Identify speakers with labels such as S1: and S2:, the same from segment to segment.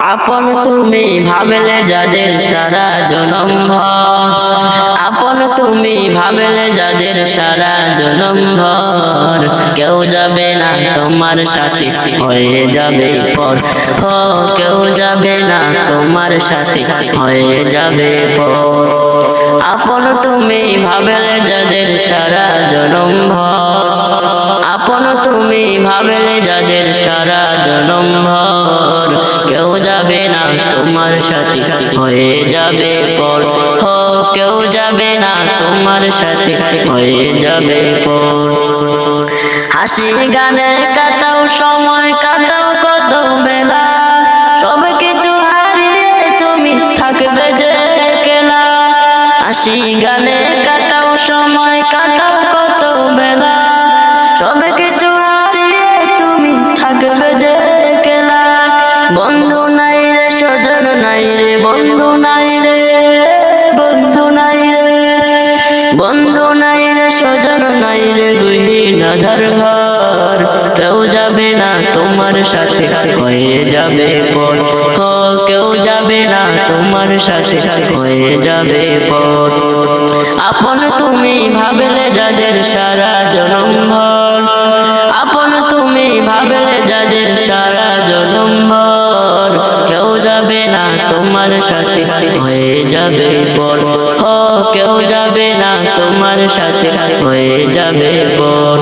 S1: আপন তুমি ভাবলে যাদের সারা জনম আপন তুমি ভাবলে যাদের সারা জনম ভর। কেউ যাবে না তোমার সাথে, হয়ে যাবে পর। কেউ যাবে না তোমার সাথে, হয়ে যাবে পর। আপন তুমি ভাবলে যাদের সারা জনম ভর। আপন তুমি ভাবলে যাদের সারা জনম কেউ যাবে না তোমার সাথে, হয়ে যাবে পর। কেউ যাবে না তোমার সাথে, হয়ে যাবে পর। হাসি গানে কাটাও সময়, কাটাও কত বেলা। সব কিছু হারিয়ে তুমি থাকবে যে কেলা। হাসি গানে নাই রে, বন্ধু নাই রে, বন্ধু নাই রে। বন্ধু নাই রে নাই রে গৃহীন ঘর। কেউ যাবে না তোমার সাথে, হয়ে যাবে পর। কেউ যাবে না তোমার সাথে, হয়ে যাবে পর। আপন তুমি ভাবলে যাদের সারা জনম আপন তুমি ভাবলে যাদের সারা জনম ভর। কেউ যাবে না তোমার সাথে হয়ে যাবে পর হ, কেউ যাবে না, তোমার সাথে হয়ে যাবে পর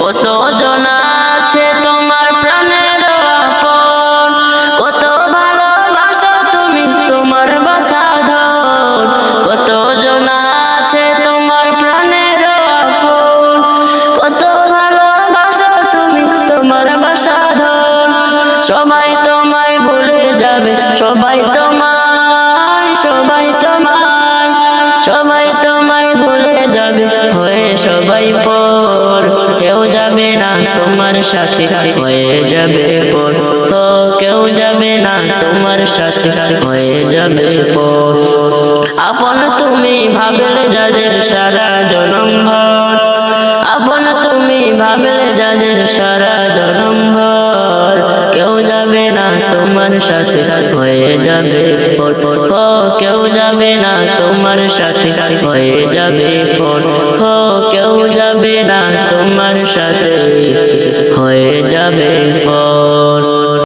S1: কত প্রাণের কত তুমি তোমার বাসা ধর সবাই তোমায় ভুলে যাবে। সবাই তোমায় সবাই তোমায় সবাই তোমায় ভুলে যাবে। হয়ে সবাই পর, কেউ যাবে না তোমার সাথে। হয়ে যাবে পর, কেউ যাবে না তোমার সাথে। হয়ে যাবে পর। আপন তুমি ভাবলে যাদের সারা জনম আপন তুমি ভাবলে যাদের সারা তোমার সাথে হয়ে যাবে কেউ যাবে না তোমার সাথে হয়ে যাবে কেউ যাবে না তোমার সাথে